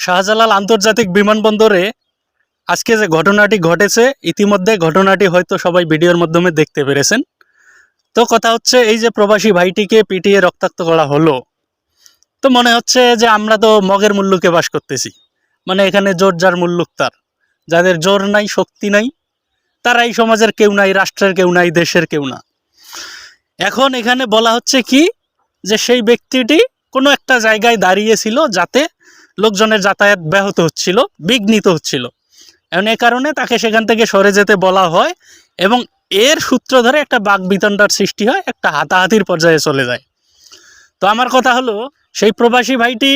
শাহজালাল আন্তর্জাতিক বিমানবন্দরে আজকে যে ঘটনাটি ঘটেছে, ইতিমধ্যে ঘটনাটি হয়তো সবাই ভিডিওর মাধ্যমে দেখতে পেরেছেন। তো কথা হচ্ছে, এই যে প্রবাসী ভাইটিকে পিটিয়ে রক্তাক্ত করা হলো, তো মনে হচ্ছে যে আমরা তো মগের মূল্যকে বাস করতেছি। মানে এখানে জোর যার মুল্লুক তার। যাদের জোর নাই, শক্তি নাই তারা এই সমাজের কেউ নাই, রাষ্ট্রের কেউ নাই, দেশের কেউ না। এখন এখানে বলা হচ্ছে কি, যে সেই ব্যক্তিটি কোনো একটা জায়গায় দাঁড়িয়েছিল যাতে লোকজনের যাতায়াত ব্যাহত হচ্ছিল, বিঘ্নিত হচ্ছিল। এখন এ কারণে তাকে সেখান থেকে সরে যেতে বলা হয় এবং এর সূত্র ধরে একটা বাঘ বিতণ্ডার সৃষ্টি হয়, একটা হাতাহাতির পর্যায়ে চলে যায়। তো আমার কথা হলো, সেই প্রবাসী ভাইটি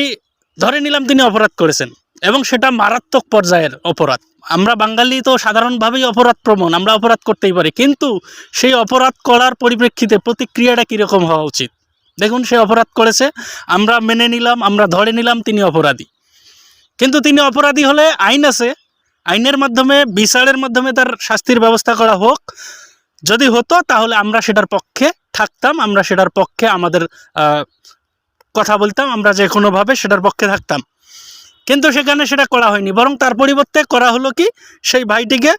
ধরে নিলাম তিনি অপরাধ করেছেন এবং সেটা মারাত্মক পর্যায়ের অপরাধ। আমরা বাঙালি তো সাধারণভাবেই অপরাধ প্রবণ, আমরা অপরাধ করতেই পারি, কিন্তু সেই অপরাধ করার পরিপ্রেক্ষিতে প্রতিক্রিয়াটা কীরকম হওয়া উচিত? দেখুন, সে অপরাধ করেছে, আমরা মেনে নিলাম, আমরা ধরে নিলাম তিনি অপরাধী। কিন্তু তিনি অপরাধী হলে আইন আছে। আইনের মাধ্যমে, বিচারের মাধ্যমে তার শাস্তির ব্যবস্থা করা হোক। যদি হতো, তাহলে আমরা সেটার পক্ষে থাকতাম, আমরা সেটার পক্ষে আমাদের কথা বলতাম, আমরা যে কোনোভাবে সেটার পক্ষে থাকতাম। কিন্তু সেখানে সেটা করা হয়নি। বরং তার পরিবর্তে করা হলো কি, সেই ভাইটিকে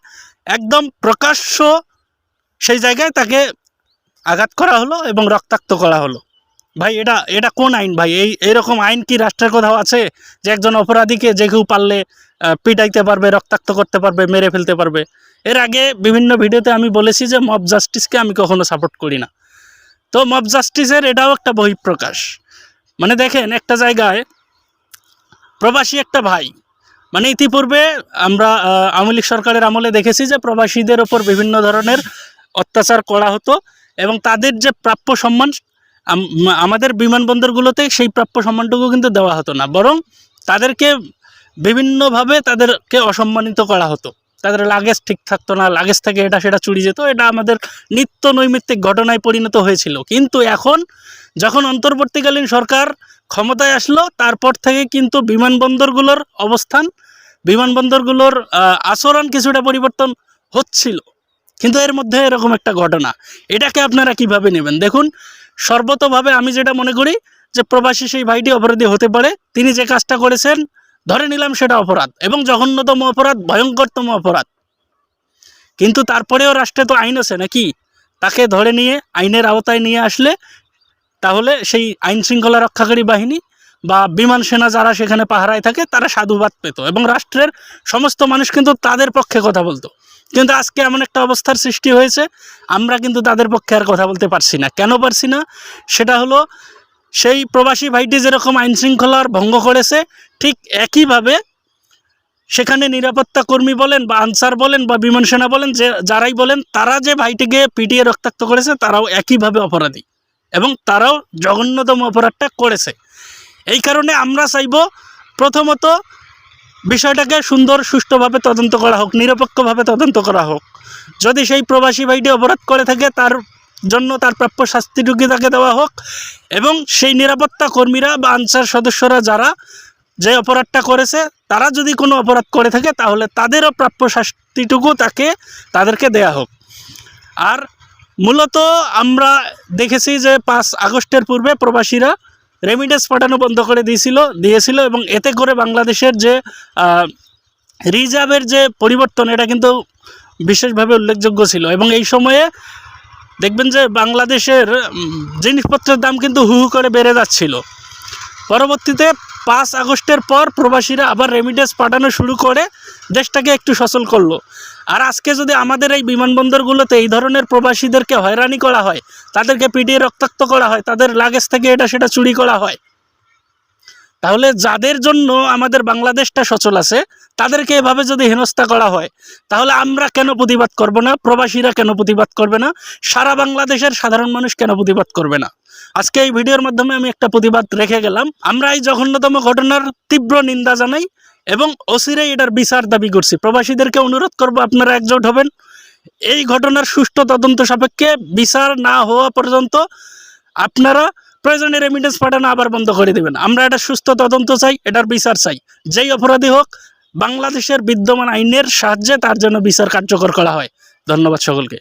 একদম প্রকাশ্য সেই জায়গায় তাকে আঘাত করা হলো এবং রক্তাক্ত করা হলো। ভাই, এটা এটা কোন আইন? ভাই, এই এরকম আইন কি রাষ্ট্রের কোথাও আছে যে একজন অপরাধীকে যে কেউ পারলে পিটাইতে পারবে, রক্তাক্ত করতে পারবে, মেরে ফেলতে পারবে? এর আগে বিভিন্ন ভিডিওতে আমি বলেছি যে মব জাস্টিসকে আমি কখনো সাপোর্ট করি না। তো মব জাস্টিসের এটাও একটা বহিঃপ্রকাশ। মানে দেখেন, একটা জায়গায় প্রবাসী একটা ভাই মানে ইতিপূর্বে আমরা আওয়ামী লীগ সরকারের আমলে দেখেছি যে প্রবাসীদের ওপর বিভিন্ন ধরনের অত্যাচার করা হতো এবং তাদের যে প্রাপ্য সম্মান আমাদের বিমানবন্দরগুলোতে সেই প্রাপ্য সম্মানটুকু কিন্তু দেওয়া হতো না। বরং তাদেরকে বিভিন্নভাবে তাদেরকে অসম্মানিত করা হতো। তাদের লাগেজ ঠিক থাকতো না, লাগেজ থেকে এটা সেটা চুরি যেত, এটা আমাদের নিত্য নৈমিত্তিক ঘটনায় পরিণত হয়েছিল। কিন্তু এখন যখন অন্তর্বর্তীকালীন সরকার ক্ষমতায় আসলো, তারপর থেকে কিন্তু বিমানবন্দরগুলোর অবস্থান, বিমানবন্দরগুলোর আচরণ কিছুটা পরিবর্তন হচ্ছিল। কিন্তু এর মধ্যে এরকম একটা ঘটনা। এটাকে আপনারা কীভাবে নেবেন? দেখুন সর্বতভাবে আমি যেটা মনে করি যে প্রবাসী সেই ভাইটি অপরাধী হতে পারে। তিনি যে কাজটা করেছেন, ধরে নিলাম সেটা অপরাধ এবং জঘন্যতম অপরাধ, ভয়ঙ্করতম অপরাধ। কিন্তু তারপরেও রাষ্ট্রে তো আইন আছে নাকি? তাকে ধরে নিয়ে, আইনের আওতায় নিয়ে আসলে তাহলে সেই আইন শৃঙ্খলা রক্ষাকারী বাহিনী বা বিমান সেনা যারা সেখানে পাহারায় থাকে, তারা সাধুবাদ পেত এবং রাষ্ট্রের সমস্ত মানুষ কিন্তু তাদের পক্ষে কথা বলতো। কিন্তু আজকে এমন একটা অবস্থার সৃষ্টি হয়েছে, আমরা কিন্তু তাদের পক্ষে আর কথা বলতে পারছি না। কেন পারছি না? সেটা হলো, সেই প্রবাসী ভাইটি যেরকম আইন শৃঙ্খলার ভঙ্গ করেছে, ঠিক একইভাবে সেখানে নিরাপত্তা কর্মী বলেন বা আনসার বলেন বা বিমান সেনা বলেন, যে যারাই বলেন, তারা যে ভাইটিকে পিটিয়ে রক্তাক্ত করেছে, তারাও একইভাবে অপরাধী এবং তারাও জঘন্যতম অপরাধটা করেছে। এই কারণে আমরা চাইব প্রথমত বিষয়টাকে সুন্দর, সুষ্ঠুভাবে তদন্ত করা হোক, নিরপেক্ষভাবে তদন্ত করা হোক। যদি সেই প্রবাসী ভাইটি অপরাধ করে থাকে, তার জন্য তার প্রাপ্য শাস্তিটুকু তাকে দেওয়া হোক এবং সেই নিরাপত্তা কর্মীরা বা আনসার সদস্যরা যারা যে অপরাধটা করেছে, তারা যদি কোনো অপরাধ করে থাকে, তাহলে তাদেরও প্রাপ্য শাস্তিটুকু তাকে, তাদেরকে দেয়া হোক। আর মূলত আমরা দেখেছি যে পাঁচ আগস্টের পূর্বে প্রবাসীরা রেমিডেন্স পাঠানো বন্ধ করে দিয়েছিল দিয়েছিল এবং এতে করে বাংলাদেশের যে রিজার্ভের যে পরিবর্তন, এটা কিন্তু বিশেষভাবে উল্লেখযোগ্য ছিল এবং এই সময়ে দেখবেন যে বাংলাদেশের জিনিসপত্রের দাম কিন্তু হু হু করে বেড়ে যাচ্ছিল। পরবর্তীতে পাঁচ আগস্টের পর প্রবাসীরা আবার রেমিডেন্স পাঠানো শুরু করে, দেশটাকে একটু সচল করল। আর আজকে যদি আমাদের এই বিমানবন্দরগুলোতে এই ধরনের প্রবাসীদেরকে হয়রানি করা হয়, তাদেরকে পিটিয়ে রক্তাক্ত করা হয়, তাদের লাগেজ থেকে এটা সেটা চুরি করা হয় তাহলে যাদের জন্য আমাদের বাংলাদেশটা সচল আছে, তাদেরকে এভাবে যদি হেনস্থা করা হয়, তাহলে আমরা কেন প্রতিবাদ করব না? প্রবাসীরা কেন প্রতিবাদ করবে না? সারা বাংলাদেশের সাধারণ মানুষ কেন প্রতিবাদ করবে না? আজকে এই ভিডিওর মাধ্যমে আমি একটা প্রতিবাদ রেখে গেলাম। আমরা এই জঘন্যতম ঘটনার তীব্র নিন্দা জানাই এবং অচিরেই এটার বিচার দাবি করছি। প্রবাসীদেরকে অনুরোধ করব, আপনারা একজোট হবেন। এই ঘটনার সুষ্ঠু তদন্ত সাপেক্ষে বিচার না হওয়া পর্যন্ত আপনারা প্রয়োজনে রেমিটেন্স পাঠানো আবার বন্ধ করে দেবেন। আমরা এটা সুস্থ তদন্ত চাই, এটার বিচার চাই। যেই অপরাধী হোক, বাংলাদেশের বিদ্যমান আইনের সাহায্যে তার জন্য বিচার কার্যকর করা হয়। ধন্যবাদ সকলকে।